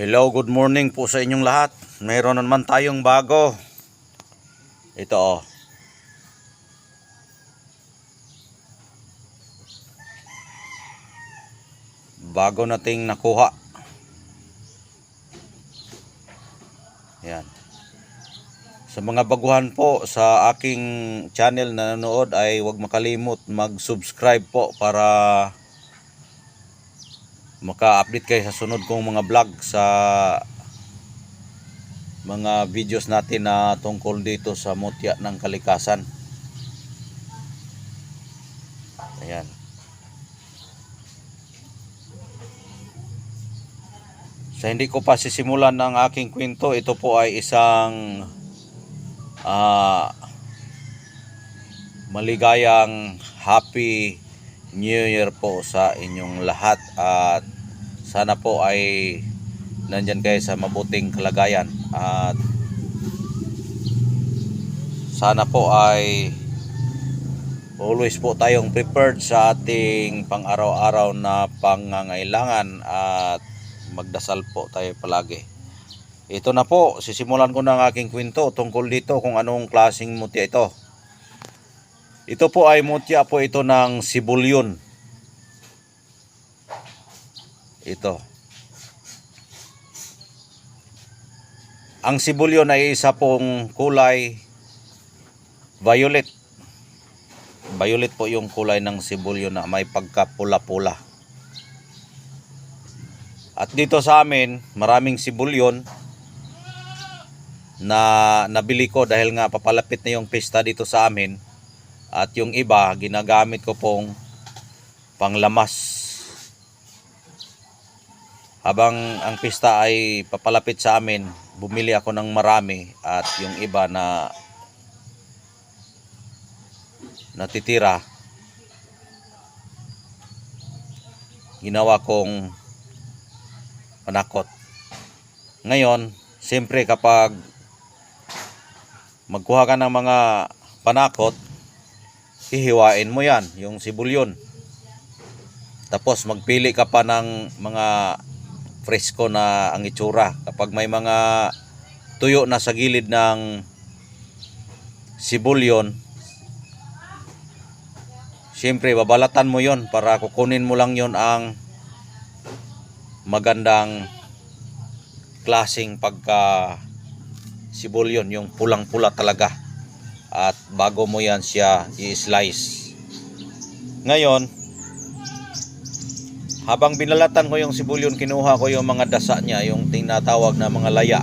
Hello, good morning po sa inyong lahat. Mayroon na naman tayong bago. Ito oh. Bago nating nakuha. Yan. Sa mga baguhan po sa aking channel na nanonood ay huwag makalimot mag-subscribe po para maka-update kayo sa sunod kong mga vlog sa mga videos natin na tungkol dito sa mutya ng kalikasan. Ayan. Sa hindi ko pa sisimulan ng aking kwento, ito po ay isang ah, maligayang happy New Year po sa inyong lahat at sana po ay nandyan kayo sa mabuting kalagayan at sana po ay always po tayong prepared sa ating pang araw-araw na pangangailangan at magdasal po tayo palagi. Ito na po, sisimulan ko na ang aking kwento tungkol dito kung anong klaseng mutya ito. Ito po ay mutya po ito ng sibulyon. Ito. Ang sibulyon ay isa pong kulay violet. Violet po yung kulay ng sibulyon na may pagkapula-pula. At dito sa amin, maraming sibulyon na nabili ko dahil nga papalapit na yung pista dito sa amin. At yung iba, ginagamit ko pong panglamas. Habang ang pista ay papalapit sa amin, bumili ako ng marami at yung iba na natitira ginawa kong panakot. Ngayon, siyempre kapag magkuha ka ng mga panakot, hihiwain mo yan, yung sibulyon. Tapos magpili ka pa ng mga fresco na ang itsura. Kapag may mga tuyo na sa gilid ng sibulyon, siyempre babalatan mo yon para kukunin mo lang yon ang magandang klasing pagka sibulyon, yung pulang-pula talaga. At bago mo yan siya i-slice. Ngayon, habang binalatan ko yung sibulyon, kinuha ko yung mga dasa niya, yung tinatawag na mga laya,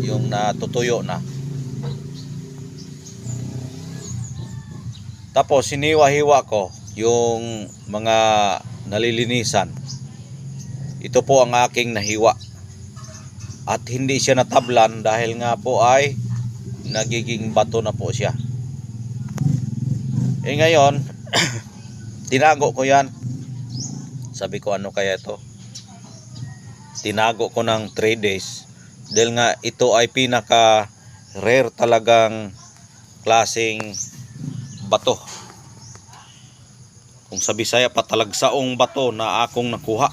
yung natutuyo na. Tapos siniwa-hiwa ko yung mga nalilinisan. Ito po ang aking nahiwa. At hindi siya natablan dahil nga po ay nagiging bato na po siya. Eh ngayon, tinago ko yan. Sabi ko ano kaya ito? Tinago ko ng 3 days. Dahil nga ito ay pinaka rare talagang klaseng bato. Kung sa Bisaya patalagsaong bato na akong nakuha.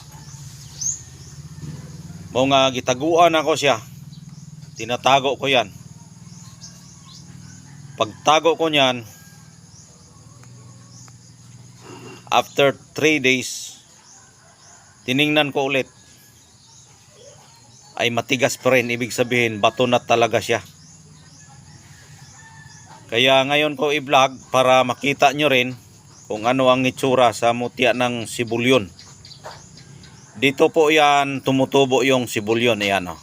Mo gitaguan ako siya. Tinatago ko 'yan. Pagtago ko niyan after 3 days tiningnan ko ulit ay matigas pa rin ibig sabihin bato na talaga siya kaya ngayon ko i-vlog para makita nyo rin kung ano ang itsura sa mutya ng sibulyon dito po yan tumutubo yung sibulyon yan oh.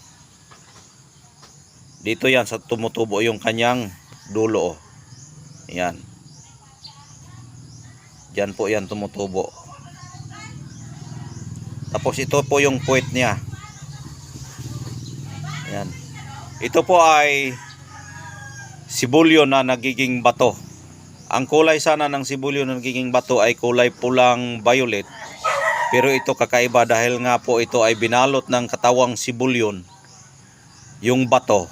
dito yan sa tumutubo yung kanyang dulo oh. yan Diyan po yan tumutubo. Tapos ito po yung puwet niya. Ayan. Ito po ay sibulyo na nagiging bato. Ang kulay sana ng sibulyo na nagiging bato ay kulay pulang violet. Pero ito kakaiba dahil nga po ito ay binalot ng katawang sibulyon. Yung bato.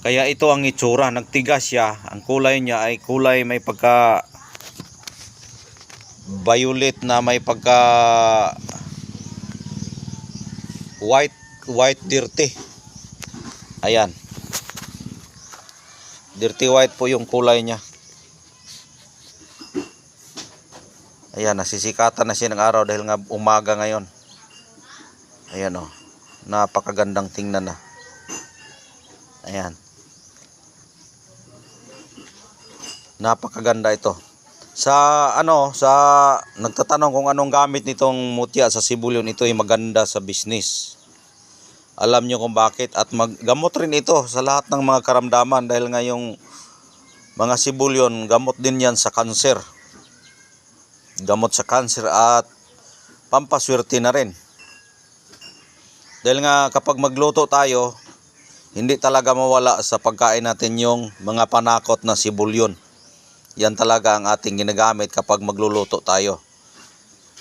Kaya ito ang itsura, nagtigas siya. Ang kulay niya ay kulay may pagka violet na may pagka white white dirty. Ayan. Dirty white po yung kulay niya. Ayan, nasisikatan na siya ng araw dahil nga umaga ngayon. Ayan o. Napakagandang tingnan na. Ayan. Napakaganda ito. Sa ano, sa nagtatanong kung anong gamit nitong mutya sa Sibulyon, ito ay maganda sa business. Alam nyo kung bakit at maggamot rin ito sa lahat ng mga karamdaman dahil nga yung mga Sibulyon, gamot din yan sa kanser. Gamot sa kanser at pampaswerte na rin. Dahil nga kapag magluto tayo, hindi talaga mawala sa pagkain natin yung mga panakot na sibulyon. Yan talaga ang ating ginagamit kapag magluluto tayo.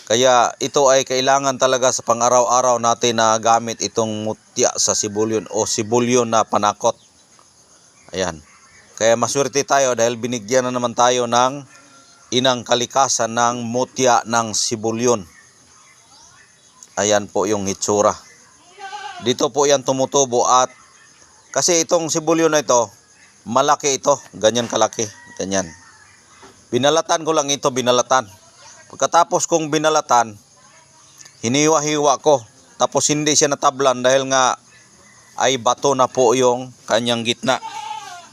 Kaya ito ay kailangan talaga sa pang-araw-araw natin na gamit itong mutya sa sibulyon o sibulyon na panakot. Ayan. Kaya maswerte tayo dahil binigyan na naman tayo ng inang kalikasan ng mutya ng sibulyon. Ayan po yung hitsura. Dito po yan tumutubo at kasi itong sibulyo na ito, malaki ito, ganyan kalaki, ganyan. Binalatan ko lang ito, binalatan. Pagkatapos kong binalatan, hiniwa-hiwa ko. Tapos hindi siya natablan dahil nga ay bato na po yung kanyang gitna.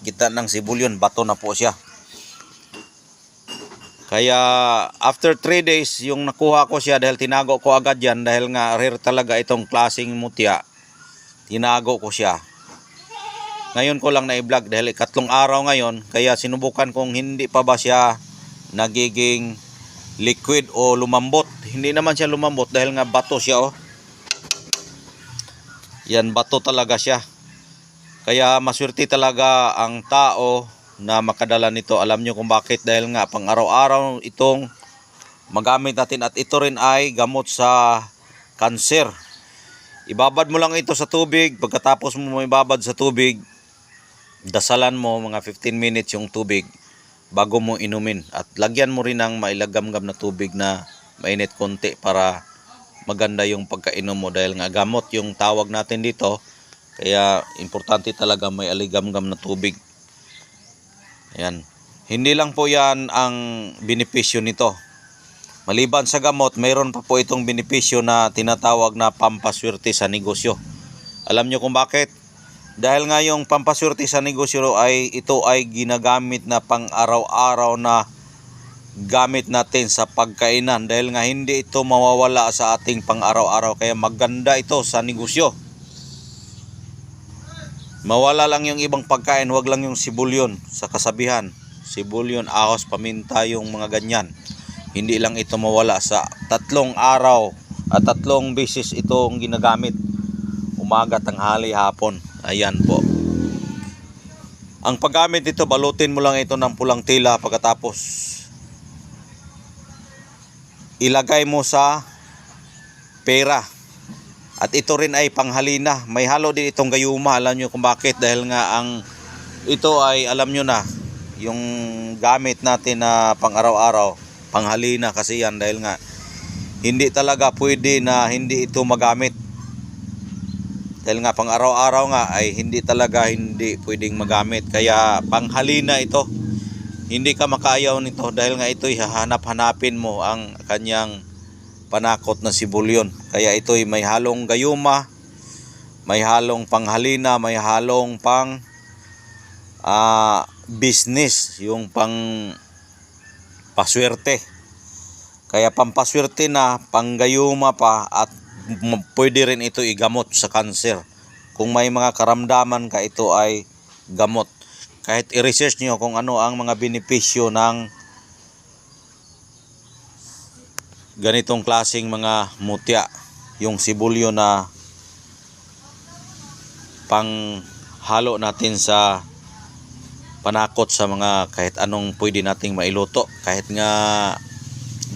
Gitna ng sibulyon, bato na po siya. Kaya after 3 days, yung nakuha ko siya dahil tinago ko agad yan dahil nga rare talaga itong klaseng mutya. Tinago ko siya. Ngayon ko lang na-vlog dahil ikatlong araw ngayon kaya sinubukan kong hindi pa ba siya nagiging liquid o lumambot. Hindi naman siya lumambot dahil nga bato siya oh. Yan bato talaga siya. Kaya maswerte talaga ang tao na makadala nito. Alam nyo kung bakit dahil nga pang araw-araw itong magamit natin at ito rin ay gamot sa kanser. Ibabad mo lang ito sa tubig. Pagkatapos mo ibabad sa tubig, dasalan mo mga 15 minutes yung tubig bago mo inumin. At lagyan mo rin ng mailagamgam na tubig na mainit konti para maganda yung pagkainom mo dahil nga gamot yung tawag natin dito. Kaya importante talaga may aligamgam na tubig. Ayan. Hindi lang po yan ang benepisyo nito. Maliban sa gamot, mayroon pa po itong benepisyo na tinatawag na pampaswerte sa negosyo. Alam nyo kung bakit? Dahil nga yung pampaswerte sa negosyo ay ito ay ginagamit na pang araw-araw na gamit natin sa pagkainan dahil nga hindi ito mawawala sa ating pang araw-araw kaya maganda ito sa negosyo. Mawala lang yung ibang pagkain, wag lang yung sibulyon sa kasabihan. Sibulyon, ahos, paminta, yung mga ganyan. Hindi lang ito mawala sa tatlong araw at tatlong beses itong ginagamit. Umaga, tanghali, hapon. Ayan po. Ang paggamit nito, balutin mo lang ito ng pulang tila pagkatapos ilagay mo sa pera. At ito rin ay panghalina. May halo din itong gayuma. Alam nyo kung bakit. Dahil nga ang ito ay alam nyo na yung gamit natin na pang araw-araw. Panghalina kasi yan dahil nga hindi talaga pwede na hindi ito magamit. Dahil nga pang araw-araw nga ay hindi talaga hindi pwedeng magamit. Kaya panghalina ito. Hindi ka makayaw nito dahil nga ito'y hahanap-hanapin mo ang kanyang panakot na sibulyon. Kaya ito'y may halong gayuma, may halong panghalina, may halong pang ah, business, yung pang paswerte. Kaya pampaswerte na, panggayuma pa at pwede rin ito igamot sa kanser. Kung may mga karamdaman ka, ito ay gamot. Kahit i-research nyo kung ano ang mga benepisyo ng ganitong klasing mga mutya. Yung sibulyo na pang halo natin sa panakot sa mga kahit anong pwede nating mailuto. Kahit nga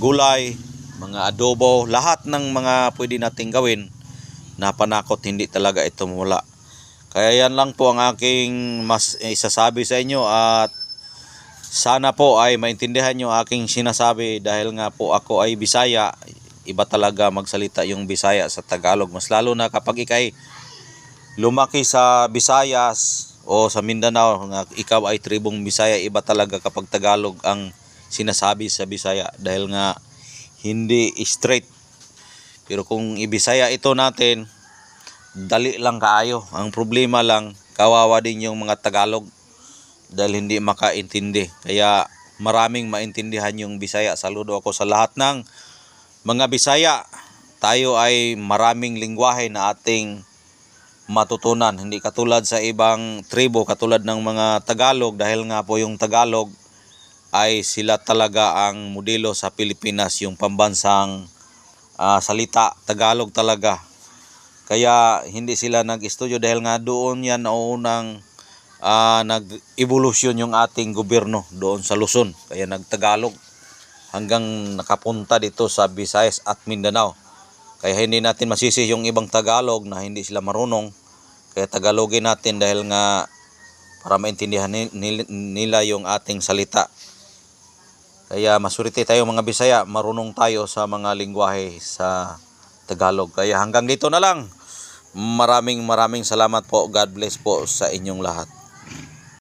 gulay, mga adobo, lahat ng mga pwede nating gawin na panakot hindi talaga ito mula. Kaya yan lang po ang aking mas isasabi sa inyo at sana po ay maintindihan nyo aking sinasabi dahil nga po ako ay Bisaya. iba talaga magsalita yung Bisaya sa Tagalog. Mas lalo na kapag ikay lumaki sa Visayas o sa Mindanao nga ikaw ay tribong Bisaya, iba talaga kapag Tagalog ang sinasabi sa Bisaya dahil nga hindi straight. Pero kung ibisaya ito natin, dali lang kaayo. Ang problema lang, kawawa din yung mga Tagalog dahil hindi makaintindi. Kaya maraming maintindihan yung Bisaya. Saludo ako sa lahat ng mga Bisaya. Tayo ay maraming lingwahe na ating matutunan. Hindi katulad sa ibang tribo, katulad ng mga Tagalog dahil nga po yung Tagalog ay sila talaga ang modelo sa Pilipinas, yung pambansang ah, salita, Tagalog talaga. Kaya hindi sila nag-estudyo dahil nga doon yan naunang ah, nag-evolution yung ating gobyerno doon sa Luzon. Kaya nagtagalog hanggang nakapunta dito sa Visayas at Mindanao. Kaya hindi natin masisi yung ibang Tagalog na hindi sila marunong. Kaya Tagalogin natin dahil nga para maintindihan ni- nil- nila yung ating salita. Kaya masuriti tayo mga Bisaya, marunong tayo sa mga lingwahe sa Tagalog. Kaya hanggang dito na lang. Maraming maraming salamat po. God bless po sa inyong lahat.